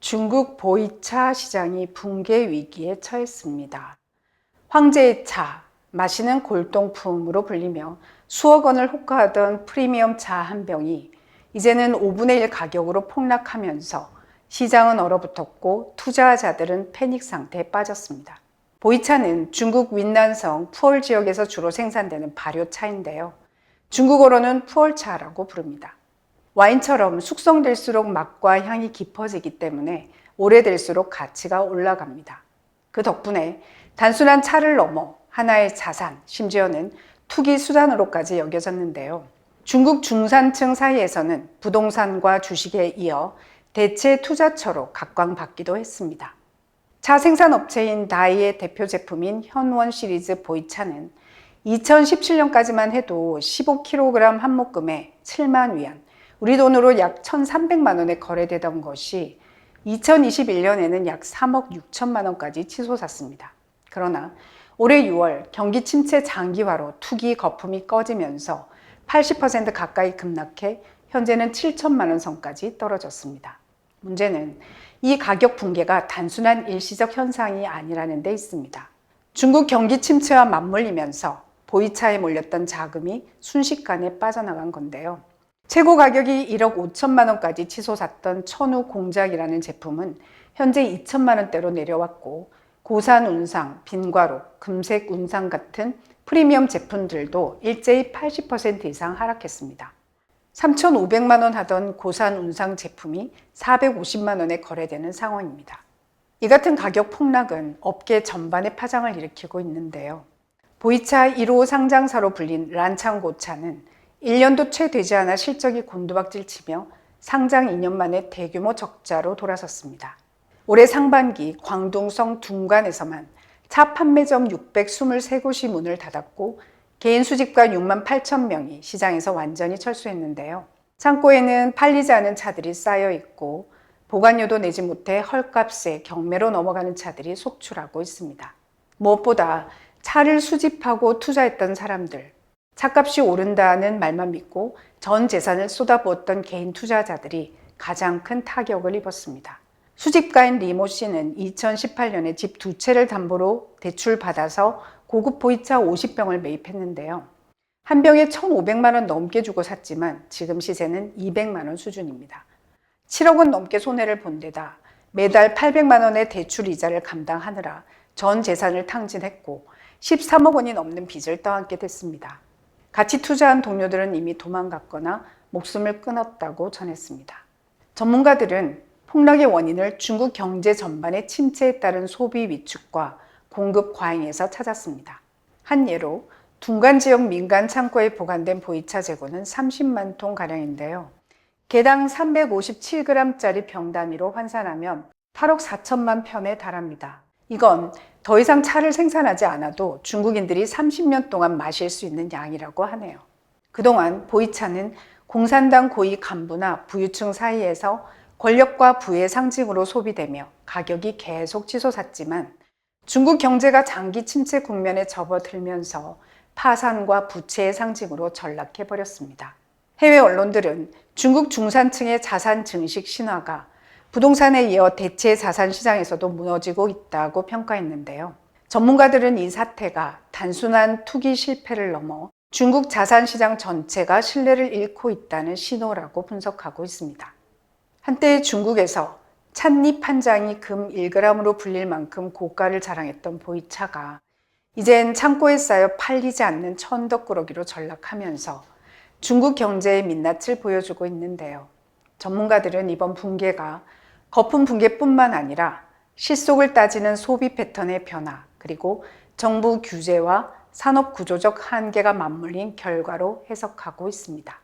중국 보이차 시장이 붕괴 위기에 처했습니다. 황제의 차, 마시는 골동품으로 불리며 수억 원을 호가하던 프리미엄 차 한 병이 이제는 5분의 1 가격으로 폭락하면서 시장은 얼어붙었고 투자자들은 패닉 상태에 빠졌습니다. 보이차는 중국 윈난성 푸얼 지역에서 주로 생산되는 발효차인데요. 중국어로는 푸얼차라고 부릅니다. 와인처럼 숙성될수록 맛과 향이 깊어지기 때문에 오래될수록 가치가 올라갑니다. 그 덕분에 단순한 차를 넘어 하나의 자산, 심지어는 투기 수단으로까지 여겨졌는데요. 중국 중산층 사이에서는 부동산과 주식에 이어 대체 투자처로 각광받기도 했습니다. 차 생산업체인 다이의 대표 제품인 현원 시리즈 보이차는 2017년까지만 해도 15kg 한 묶음에 7만 위안, 우리 돈으로 약 1,300만 원에 거래되던 것이 2021년에는 약 3억 6천만 원까지 치솟았습니다. 그러나 올해 6월 경기 침체 장기화로 투기 거품이 꺼지면서 80% 가까이 급락해 현재는 7천만 원 선까지 떨어졌습니다. 문제는 이 가격 붕괴가 단순한 일시적 현상이 아니라는 데 있습니다. 중국 경기 침체와 맞물리면서 보이차에 몰렸던 자금이 순식간에 빠져나간 건데요. 최고 가격이 1억 5천만 원까지 치솟았던 천우 공작이라는 제품은 현재 2천만 원대로 내려왔고 고산 운상, 빈과로, 금색 운상 같은 프리미엄 제품들도 일제히 80% 이상 하락했습니다. 3,500만 원 하던 고산 운상 제품이 450만 원에 거래되는 상황입니다. 이 같은 가격 폭락은 업계 전반에 파장을 일으키고 있는데요. 보이차 1호 상장사로 불린 란창고차는 1년도 채 되지 않아 실적이 곤두박질 치며 상장 2년 만에 대규모 적자로 돌아섰습니다. 올해 상반기 광둥성 둥관에서만 차 판매점 623곳이 문을 닫았고 개인 수집가 6만 8천 명이 시장에서 완전히 철수했는데요. 창고에는 팔리지 않은 차들이 쌓여 있고 보관료도 내지 못해 헐값에 경매로 넘어가는 차들이 속출하고 있습니다. 무엇보다 차를 수집하고 투자했던 사람들, 차값이 오른다는 말만 믿고 전 재산을 쏟아부었던 개인 투자자들이 가장 큰 타격을 입었습니다. 수집가인 리모 씨는 2018년에 집 두 채를 담보로 대출받아서 고급 보이차 50병을 매입했는데요. 한 병에 1,500만 원 넘게 주고 샀지만 지금 시세는 200만 원 수준입니다. 7억 원 넘게 손해를 본 데다 매달 800만 원의 대출 이자를 감당하느라 전 재산을 탕진했고 13억 원이 넘는 빚을 떠안게 됐습니다. 같이 투자한 동료들은 이미 도망갔거나 목숨을 끊었다고 전했습니다. 전문가들은 폭락의 원인을 중국 경제 전반의 침체에 따른 소비 위축과 공급 과잉에서 찾았습니다. 한 예로 둥간 지역 민간 창고에 보관된 보이차 재고는 30만 통 가량인데요. 개당 357g짜리 병 단위로 환산하면 8억 4천만 편에 달합니다. 이건 더 이상 차를 생산하지 않아도 중국인들이 30년 동안 마실 수 있는 양이라고 하네요. 그동안 보이차는 공산당 고위 간부나 부유층 사이에서 권력과 부의 상징으로 소비되며 가격이 계속 치솟았지만 중국 경제가 장기 침체 국면에 접어들면서 파산과 부채의 상징으로 전락해 버렸습니다. 해외 언론들은 중국 중산층의 자산 증식 신화가 부동산에 이어 대체 자산 시장에서도 무너지고 있다고 평가했는데요. 전문가들은 이 사태가 단순한 투기 실패를 넘어 중국 자산 시장 전체가 신뢰를 잃고 있다는 신호라고 분석하고 있습니다. 한때 중국에서 찻잎 한 장이 금 1g으로 불릴 만큼 고가를 자랑했던 보이차가 이젠 창고에 쌓여 팔리지 않는 천덕꾸러기로 전락하면서 중국 경제의 민낯을 보여주고 있는데요. 전문가들은 이번 붕괴가 거품 붕괴뿐만 아니라 실속을 따지는 소비 패턴의 변화, 그리고 정부 규제와 산업 구조적 한계가 맞물린 결과로 해석하고 있습니다.